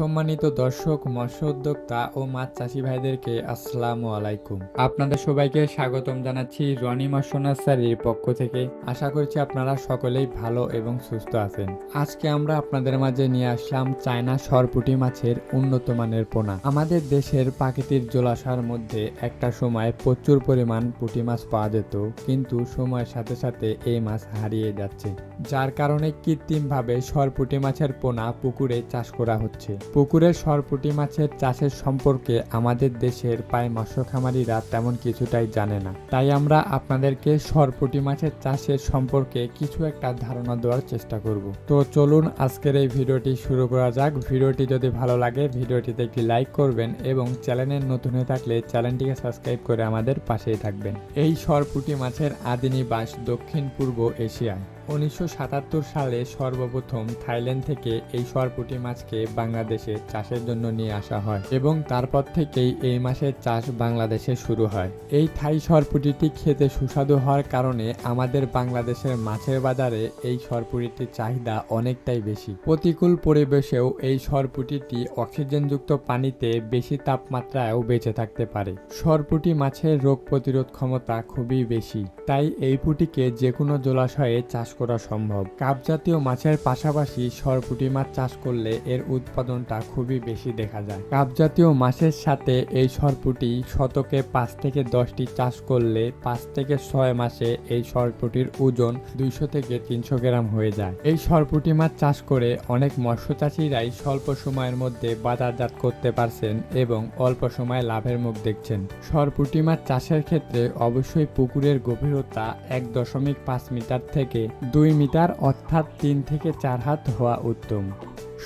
সম্মানিত দর্শক মৎস্য উদ্যোক্তা ও মাছ চাষি ভাইদেরকে আসসালামু আলাইকুম। আপনাদের সবাইকে স্বাগতম জানাচ্ছি রনি মৎস্য নার্সারির পক্ষ থেকে। আশা করছি আপনারা সকলেই ভালো এবং সুস্থ আছেন। আজকে আমরা আপনাদের মাঝে নিয়ে আসলাম চায়না সরপুটি মাছের উন্নত মানের পোনা। আমাদের দেশের প্রাকৃতিক জলাশয়ের মধ্যে একটা সময় প্রচুর পরিমাণ পুঁটি মাছ পাওয়া যেত, কিন্তু সময়ের সাথে সাথে এই মাছ হারিয়ে যাচ্ছে। যার কারণে কৃত্রিমভাবে সরপুটি মাছের পোনা পুকুরে চাষ করা হচ্ছে। পুকুরের সরপুটি মাছের চাষের সম্পর্কে আমাদের দেশের প্রায় মৎস্য খামারিরা তেমন কিছুটাই জানে না। তাই আমরা আপনাদেরকে সরপুটি মাছের চাষের সম্পর্কে কিছু একটা ধারণা দেওয়ার চেষ্টা করব। তো চলুন আজকের এই ভিডিওটি শুরু করা যাক। ভিডিওটি যদি ভালো লাগে, ভিডিওটিতে একটি লাইক করবেন এবং চ্যানেলের নতুন হয়ে থাকলে চ্যানেলটিকে সাবস্ক্রাইব করে আমাদের পাশেই থাকবেন। এই সরপুটি মাছের আদি নিবাস দক্ষিণ পূর্ব এশিয়ায়। উনিশশো সাতাত্তর সালে সর্বপ্রথম থাইল্যান্ড থেকে এই সরপুটি মাছকে বাংলাদেশে চাষের জন্য নিয়ে আসা হয় এবং তারপর থেকেই এই মাছের চাষ বাংলাদেশে শুরু হয়। এই থাই সরপুটিটি খেতে সুস্বাদু হওয়ার কারণে আমাদের বাংলাদেশের মাছের বাজারে এই সরপুটির চাহিদা অনেকটাই বেশি। প্রতিকূল পরিবেশেও এই সরপুটিটি অক্সিজেনযুক্ত পানিতে বেশি তাপমাত্রায়ও বেঁচে থাকতে পারে। সরপুটি মাছের রোগ প্রতিরোধ ক্ষমতা খুবই বেশি, তাই এই পুটিকে যে কোনো জলাশয়ে চাষ করা সম্ভব। কাপ জাতীয় মাছের পাশাপাশি সরপুটি মাছ চাষ করলে এর উৎপাদনটা খুবই বেশি দেখা যায়। কাপ জাতীয় মাছের সাথে এই সরপুটি শতকে পাঁচ থেকে দশটি চাষ করলে পাঁচ থেকে ছয় মাসে এই সরপুটির ওজন দুইশো থেকে তিনশো গ্রাম হয়ে যায়। এই সরপুটি মাছ চাষ করে অনেক মৎস্য চাষিরাই স্বল্প সময়ের মধ্যে বাজারজাত করতে পারছেন এবং অল্প সময়ে লাভের মুখ দেখছেন। সরপুটি মাছ চাষের ক্ষেত্রে অবশ্যই পুকুরের গভীরতা এক দশমিক পাঁচ মিটার থেকে দুই মিটার অর্থাৎ তিন থেকে চার হাত হওয়া উত্তম।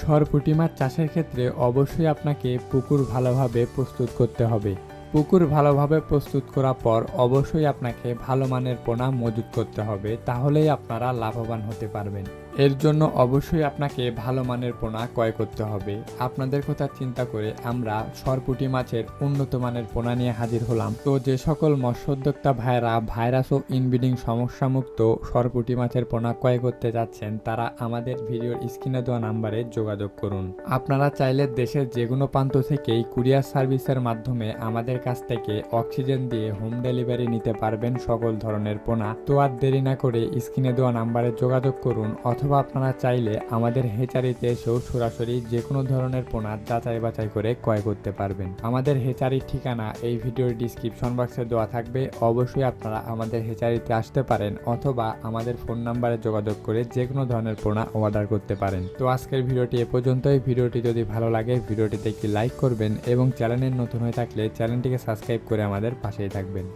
সরপুটি মাছ চাষের ক্ষেত্রে অবশ্যই আপনাকে পুকুর ভালোভাবে প্রস্তুত করতে হবে। পুকুর ভালোভাবে প্রস্তুত করার পর অবশ্যই আপনাকে ভালো মানের পোনা মজুত করতে হবে, তাহলেই আপনারা লাভবান হতে পারবেন। এর জন্য অবশ্যই আপনাকে ভালো মানের পোনা ক্রয় করতে হবে। আপনাদের কথা চিন্তা করে আমরা সরপুটি মাছের উন্নত মানের পোনা নিয়ে হাজির হলাম। তো যে সকল মৎস্যোদ্যোক্তা ভাইরা ভাইরাস ও ইনব্রিডিং সমস্যামুক্ত সরপুটি মাছের পোনা ক্রয় করতে যাচ্ছেন, তারা আমাদের ভিডিওর স্ক্রিনে দেওয়া নাম্বারে যোগাযোগ করুন। আপনারা চাইলে দেশের যে কোনো প্রান্ত থেকেই কুরিয়ার সার্ভিসের মাধ্যমে আমাদের কাছ থেকে অক্সিজেন দিয়ে হোম ডেলিভারি নিতে পারবেন সকল ধরনের পোনা। তো আর দেরি না করে স্ক্রিনে দেওয়া নাম্বারে যোগাযোগ করুন অথবা আপনারা চাইলে আমাদের হেচারিতে এসেও সরাসরি যে কোনো ধরনের পোনা যাচাই বাছাই করে ক্রয় করতে পারবেন। আমাদের হেচারির ঠিকানা এই ভিডিওর ডিসক্রিপশন বক্সে দেওয়া থাকবে। অবশ্যই আপনারা আমাদের হেচারিতে আসতে পারেন অথবা আমাদের ফোন নাম্বারে যোগাযোগ করে যে কোনো ধরনের পোনা অর্ডার করতে পারেন। তো আজকের ভিডিওটি এ পর্যন্তই। ভিডিওটি যদি ভালো লাগে, ভিডিওটিতে একটি লাইক করবেন এবং চ্যানেলের নতুন হয়ে থাকলে চ্যানেলটিকে সাবস্ক্রাইব করে আমাদের পাশেই থাকবেন।